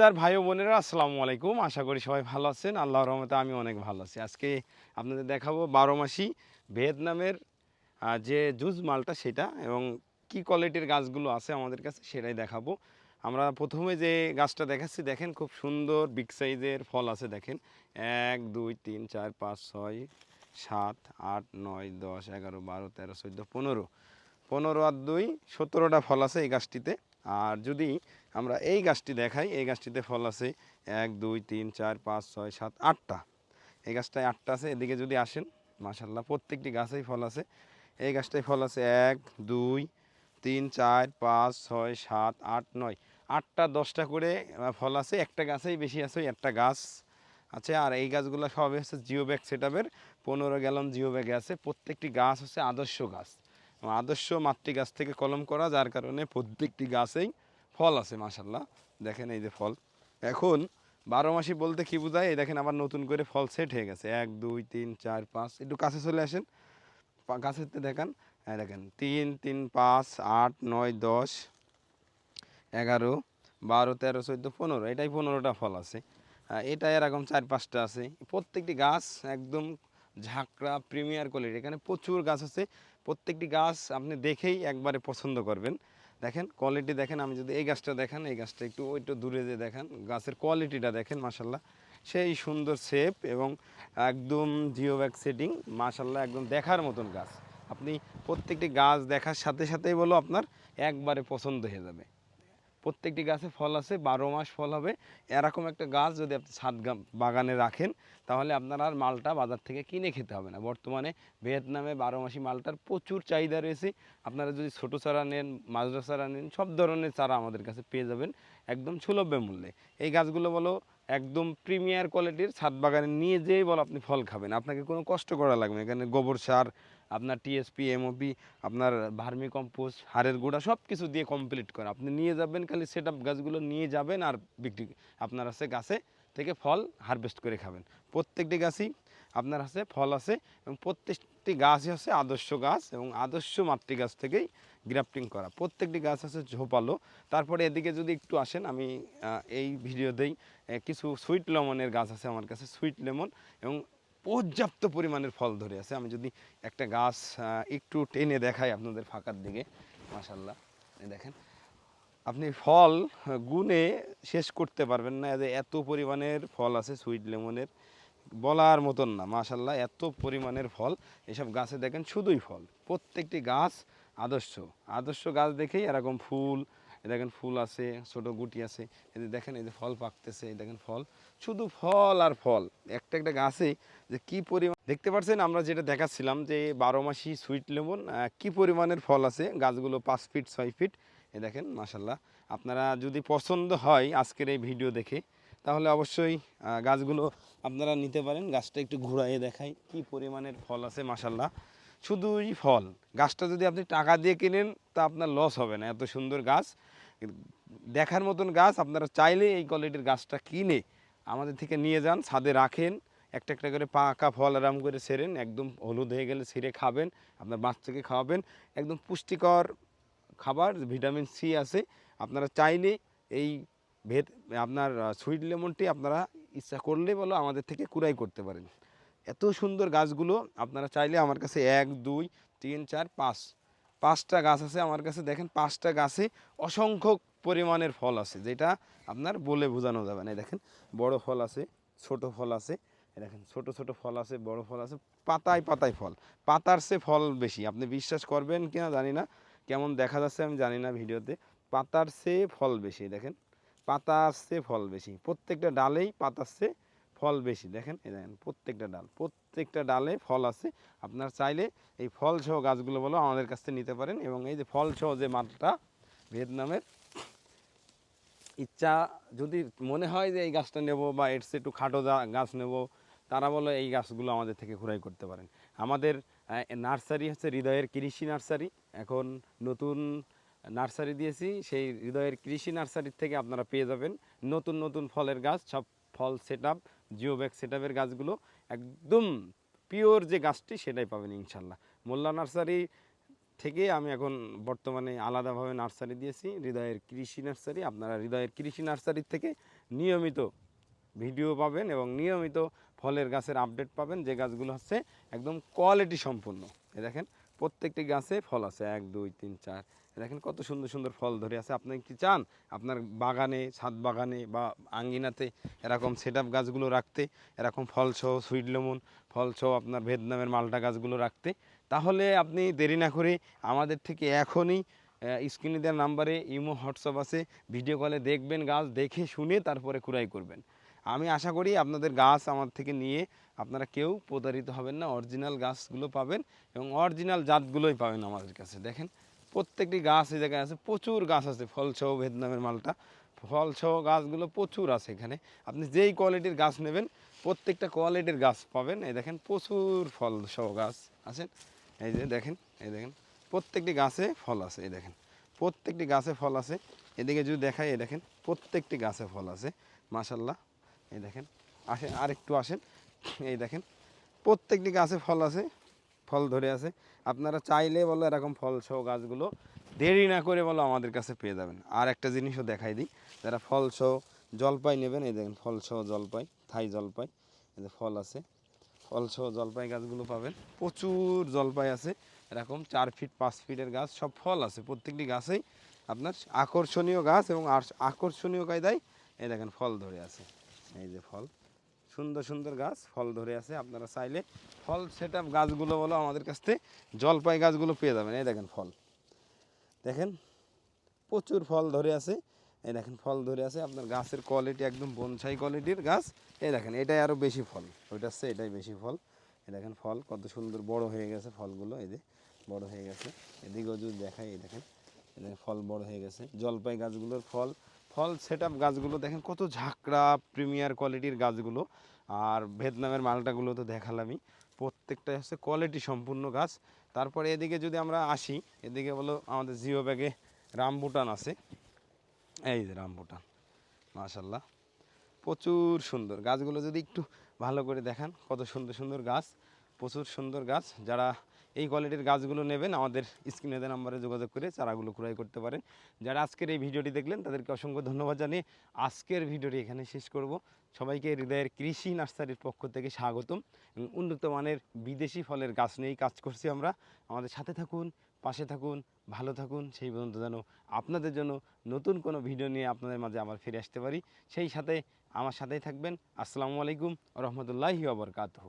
তার ভাই বোনেরা, আসসালামু আলাইকুম। আশা করি সবাই ভালো আছেন। আল্লাহ রহমতে আমি অনেক ভালো আছি। আজকে আপনাদের দেখাবো বারো মাসি ভিয়েতনামের যে জুজ মালটা সেটা এবং কি কোয়ালিটির গাছগুলো আছে আমাদের কাছে সেটাই দেখাবো। আমরা প্রথমে যে গাছটা দেখাচ্ছি, দেখেন খুব সুন্দর বিগ সাইজের ফল আছে, দেখেন। এক, দুই, তিন, চার, পাঁচ, ছয়, সাত, আট, নয়, দশ, এগারো, বারো, তেরো, চোদ্দ, পনেরো। পনেরো আর দুই, সতেরোটা ফল আছে এই গাছটিতে। আর যদি আমরা এই গাছটি দেখাই। এই গাছটিতে ফল আছে এক, দুই, তিন, চার, পাঁচ, ছয়, সাত, আটটা। এই গাছটায় আটটা আছে। এদিকে যদি আসেন মাশাল্লাহ প্রত্যেকটি গাছেই ফল আছে। এই গাছটায় ফল আছে এক, দুই, তিন, চার, পাঁচ, ছয়, সাত, আট, নয়। আটটা, দশটা করে ফল আছে। একটা গাছেই বেশি আছে একটা গাছ আছে। আর এই গাছগুলো সবই হচ্ছে জিও ব্যাগ সেটআপের। পনেরো গ্যালন জিও ব্যাগে আছে। প্রত্যেকটি গাছ হচ্ছে আদর্শ গাছ। আদর্শ মাতৃ গাছ থেকে কলম করা, যার কারণে প্রত্যেকটি গাছেই ফল আছে মাশাল্লাহ দেখেন এই যে ফল। এখন বারো মাসি বলতে কি বোঝায়? এই দেখেন আবার নতুন করে ফল সেট হয়ে গেছে। এক দুই তিন চার পাঁচ একটু কাছে চলে আসেন। গাছেতে দেখান। হ্যাঁ দেখেন তিন তিন পাঁচ আট নয় দশ এগারো বারো তেরো চোদ্দ পনেরো। এটাই পনেরোটা ফল আছে। আহ, এটা এরকম চার পাঁচটা আছে। প্রত্যেকটি গাছ একদম ঝাঁকড়া প্রিমিয়ার কোয়ালিটি এখানে প্রচুর গাছ আছে। প্রত্যেকটি গাছ আপনি দেখেই একবারে পছন্দ করবেন। দেখেন কোয়ালিটি দেখেন, আমি যদি এই গাছটা দেখেন, এই গাছটা একটু ওইটা দূরে যে দেখেন, গাছের কোয়ালিটিটা দেখেন মাসাল্লাহ সেই সুন্দর শেপ এবং একদম জিও ব্যাক সেটিং মাসাল্লাহ একদম দেখার মতন গাছ। আপনি প্রত্যেকটি গাছ দেখার সাথে সাথেই বলো আপনার একবারে পছন্দ হয়ে যাবে। প্রত্যেকটি গাছে ফল আছে, বারো মাস ফল হবে। এরকম একটা গাছ যদি আপনি ছাদ বাগানে রাখেন, তাহলে আপনার আর মালটা বাজার থেকে কিনে খেতে হবে না। বর্তমানে ভিয়েতনামে বারো মাসি মালটার প্রচুর চাহিদা রয়েছে। আপনারা যদি ছোটো চারা নেন, মাজরা চারা নেন, সব ধরনের চারা আমাদের কাছে পেয়ে যাবেন একদম সুলভ্য মূল্যে। এই গাছগুলো বলো একদম প্রিমিয়ার কোয়ালিটির ছাদ বাগানে নিয়ে যেয়ে বলো আপনি ফল খাবেন। আপনাকে কোনো কষ্ট করা লাগবে এখানে গোবর সার, আপনার টিএসপি এমওপি আপনার ভার্মি কম্পোস্ট, হাড়ের গুঁড়া সব কিছু দিয়ে কমপ্লিট করে আপনি নিয়ে যাবেন, খালি সেট আপ গাছগুলো নিয়ে যাবেন আর বিক্রি আপনার আছে গাছে থেকে ফল হারভেস্ট করে খাবেন। প্রত্যেকটি গাছই আপনার আছে, ফল আছে এবং প্রত্যেকটি গাছই হচ্ছে আদর্শ গাছ এবং আদর্শ মাতৃ গাছ থেকেই গ্রাফটিং করা। প্রত্যেকটি গাছ আছে ঝোপালো। তারপরে এদিকে যদি একটু আসেন, আমি এই ভিডিওতেই কিছু সুইট লেমনের গাছ আছে আমার কাছে সুইট লেমন এবং পর্যাপ্ত পরিমাণের ফল ধরে আছে। আমি যদি একটা গাছ একটু টেনে দেখাই আপনাদের ফাঁকার দিকে মাশাল্লাহ এই দেখেন, আপনি ফল গুনে শেষ করতে পারবেন না। এত পরিমাণের ফল আছে সুইট লেমনের বলার মতন না। মাশাল্লাহ এত পরিমাণের ফল। এসব গাছে দেখেন শুধুই ফল। প্রত্যেকটি গাছ আদর্শ। আদর্শ গাছ দেখেই এরকম ফুল দেখেন ফুল আছে, ছোট গুটি আছে, এই যে দেখেন এই যে ফল পাকতেছে, এই দেখেন ফল। শুধু ফল আর ফল। একটা একটা গাছে যে কি পরিমাণ দেখতে পাচ্ছেন আমরা যেটা দেখাচ্ছিলাম যে বারো মাসি সুইট লেমন কি পরিমাণের ফল আছে? গাছগুলো পাঁচ ফিট, ছয় ফিট। এ দেখেন মাসাল্লাহ আপনারা যদি পছন্দ হয় আজকের এই ভিডিও দেখে তাহলে অবশ্যই গাছগুলো আপনারা নিতে পারেন। গাছটা একটু ঘুরাইয়ে দেখাই কি পরিমাণের ফল আছে মাসাল্লাহ শুধুই ফল। গাছটা যদি আপনি টাকা দিয়ে কিনেন, তা আপনার লস হবে না। এত সুন্দর গাছ। দেখার মতন গাছ, আপনারা চাইলে এই কোয়ালিটির গাছটা কিনে আমাদের থেকে নিয়ে যান, ছাদে রাখেন। একটা একটা করে পাকা ফল আরাম করে সেরেন। একদম হলুদ হয়ে গেলে ছিঁড়ে খাবেন, আপনার বাচ্চাকে খাওয়াবেন। একদম পুষ্টিকর খাবার, ভিটামিন সি আছে। আপনারা চাইলে এই ভেদ, আপনার সুইট লেমনটি আপনারা ইচ্ছা করলে বলো আমাদের থেকে কুড়াই করতে পারেন। এত সুন্দর গাছগুলো আপনারা চাইলে আমার কাছে এক, দুই, তিন, চার, পাঁচ। পাঁচটা গাছ আছে আমার কাছে, দেখেন পাঁচটা গাছে অসংখ্য পরিমাণের ফল আছে, যেটা আপনার বলে বোঝানো যাবে না। দেখেন, বড় ফল আছে, ছোট ফল আছে দেখেন, ছোট ছোট ফল আছে, বড় ফল আছে, পাতায় পাতায় ফল। পাতার সে ফল বেশি। আপনি বিশ্বাস করবেন কিনা জানি না, কেমন দেখা যাচ্ছে আমি জানি না ভিডিওতে, পাতার সে ফল বেশি, দেখেন। পাতার আসছে, ফল বেশি। প্রত্যেকটা ডালেই পাতা আসছে, ফল বেশি। দেখেন, এই দেখেন, প্রত্যেকটা ডাল, প্রত্যেকটা ডালে ফল আছে। আপনার চাইলে এই ফল সহ গাছগুলো বলো আমাদের কাছ থেকে নিতে পারেন এবং এই যে ফল সহ যে মালটা ভিয়েতনামের, ইচ্ছা যদি মনে হয় যে এই গাছটা নেব বা এর একটু খাটো গাছ নেব, তারা বলো এই গাছগুলো আমাদের থেকে ঘুরাই করতে পারেন। আমাদের নার্সারি হচ্ছে হৃদয়ের কৃষি নার্সারি। এখন নতুন নার্সারি দিয়েছি, সেই হৃদয়ের কৃষি নার্সারির থেকে আপনারা পেয়ে যাবেন। নতুন নতুন ফলের গাছ, সব ফল set up geo bag set আপের গাছগুলো, একদম পিওর যে গাছটি সেটাই পাবেন ইনশাল্লাহ। মোল্লা নার্সারি থেকে আমি এখন বর্তমানে আলাদাভাবে নার্সারি দিয়েছি, হৃদয়ের কৃষি নার্সারি। আপনারা হৃদয়ের কৃষি নার্সারির থেকে নিয়মিত ভিডিও পাবেন এবং নিয়মিত ফলের গাছের আপডেট পাবেন। যে গাছগুলো হচ্ছে একদম কোয়ালিটি সম্পূর্ণ। এ দেখেন প্রত্যেকটি গাছে ফল আছে। এক, দুই, তিন, চার। দেখেন কত সুন্দর সুন্দর ফল ধরে আছে। আপনি কি চান? আপনার বাগানে, ছাদ বাগানে বা আঙ্গিনাতে এরকম সেট গাছগুলো রাখতে, এরকম ফল সহ সুইট লেমন ফল সহ আপনার ভেদনামের মালটা গাছগুলো রাখতে, তাহলে আপনি দেরি না করে আমাদের থেকে এখনই স্ক্রিনে দেওয়ার নাম্বারে ইমো, হোয়াটসঅ্যাপ আছে। ভিডিও কলে দেখবেন গাছ, দেখে শুনে তারপরে কুড়াই করবেন। আমি আশা করি আপনাদের গাছ আমার থেকে নিয়ে আপনারা কেউ প্রতারিত হবেন না অরিজিনাল গাছগুলো পাবেন এবং অরিজিনাল জাতগুলোই পাবেন আমাদের কাছে। দেখেন, প্রত্যেকটি গাছ এই জায়গায় আছে, প্রচুর গাছ আছে, ফলসহ ভেদনামের মালটা। ফলসহ গাছগুলো প্রচুর আছে এখানে। আপনি যেই কোয়ালিটির গাছ নেবেন, প্রত্যেকটা কোয়ালিটির গাছ পাবেন। এই দেখেন, প্রচুর ফল সহ গাছ আছেন এই যে দেখেন, এই দেখেন, প্রত্যেকটি গাছে ফল আছে, এই দেখেন। প্রত্যেকটি গাছে ফল আছে। এদিকে যদি দেখাই, এই দেখেন, প্রত্যেকটি গাছে ফল আছে মাশাল্লাহ এই দেখেন, আসেন, আরেকটু আসেন। এই দেখেন প্রত্যেকটি গাছে ফল আছে, ফল ধরে আছে। আপনারা চাইলে বলো এরকম ফল সহ গাছগুলো দেরি না করে বলো আমাদের কাছে পেয়ে যাবেন। আর একটা জিনিসও দেখাই দিই, যারা ফল সহ জলপাই নেবেন, এই দেখেন, ফল সহ জলপাই, থাই জলপাই, এই যে ফল আছে। ফল সহ জলপাই গাছগুলো পাবেন, প্রচুর জলপাই আছে, এরকম চার ফিট, পাঁচ ফিটের গাছ, সব ফল আছে, প্রত্যেকটি গাছেই আপনার আকর্ষণীয় গাছ এবং আর- আকর্ষণীয় কায়দায় এই দেখেন ফল ধরে আছে। এই যে ফল। সুন্দর সুন্দর গাছ, ফল ধরে আছে। আপনারা চাইলে ফল সেট গাছগুলো বলো, আমাদের কাছ থেকে জলপাই গাছগুলো পেয়ে যাবেন। এই দেখেন ফল। দেখেন, প্রচুর ফল ধরে আছে। এই দেখেন, ফল ধরে আছে। আপনার গাছের কোয়ালিটি একদম বনসাই কোয়ালিটির গাছ। এই দেখেন, এটাই আরও বেশি ফল। ওইটা হচ্ছে এটাই বেশি ফল। এই দেখেন ফল, কত সুন্দর বড় হয়ে গেছে ফলগুলো। এই যে, বড় হয়ে গেছে। এদিকেও যদি দেখাই, এই দেখেন এই দেখেন, ফল বড় হয়ে গেছে। জলপাই গাছগুলোর ফল ফল সেট গাছগুলো দেখেন কত ঝাঁকড়া প্রিমিয়ার কোয়ালিটির গাছগুলো। আর ভিয়েতনামের মালটাগুলো তো দেখালামই। প্রত্যেকটাই হচ্ছে কোয়ালিটি সম্পূর্ণ গাছ। তারপরে এদিকে যদি আমরা আসি, এদিকে বলো আমাদের জিও ব্যাগে রামবুটান আছে। এই যে রামবুটান মাশাল্লাহ প্রচুর সুন্দর। গাছগুলো যদি একটু ভালো করে দেখান, কত সুন্দর সুন্দর গাছ, প্রচুর সুন্দর গাছ। যারা এই কোয়ালিটির গাছগুলো নেবেন, আমাদের স্ক্রিনে দেওয়া নাম্বারে যোগাযোগ করে চারাগুলো ক্রয় করতে পারেন। যারা আজকের এই ভিডিওটি দেখলেন, তাদেরকে অসংখ্য ধন্যবাদ জানিয়ে আজকের ভিডিওটি এখানে শেষ করব। সবাইকে হৃদয়ের কৃষি নার্সারির পক্ষ থেকে স্বাগতম উন্নত মানের বিদেশি ফলের গাছ নিয়েই কাজ করছি আমরা। আমাদের সাথে থাকুন, পাশে থাকুন, ভালো থাকুন, সেই পর্যন্ত যেন আপনাদের জন্য নতুন কোনো ভিডিও নিয়ে আপনাদের মাঝে আবার ফিরে আসতে পারি। সেই সাথে আমার সাথেই থাকবেন। আসসালামু আলাইকুম রহমতুল্লাহি আবরকাতহ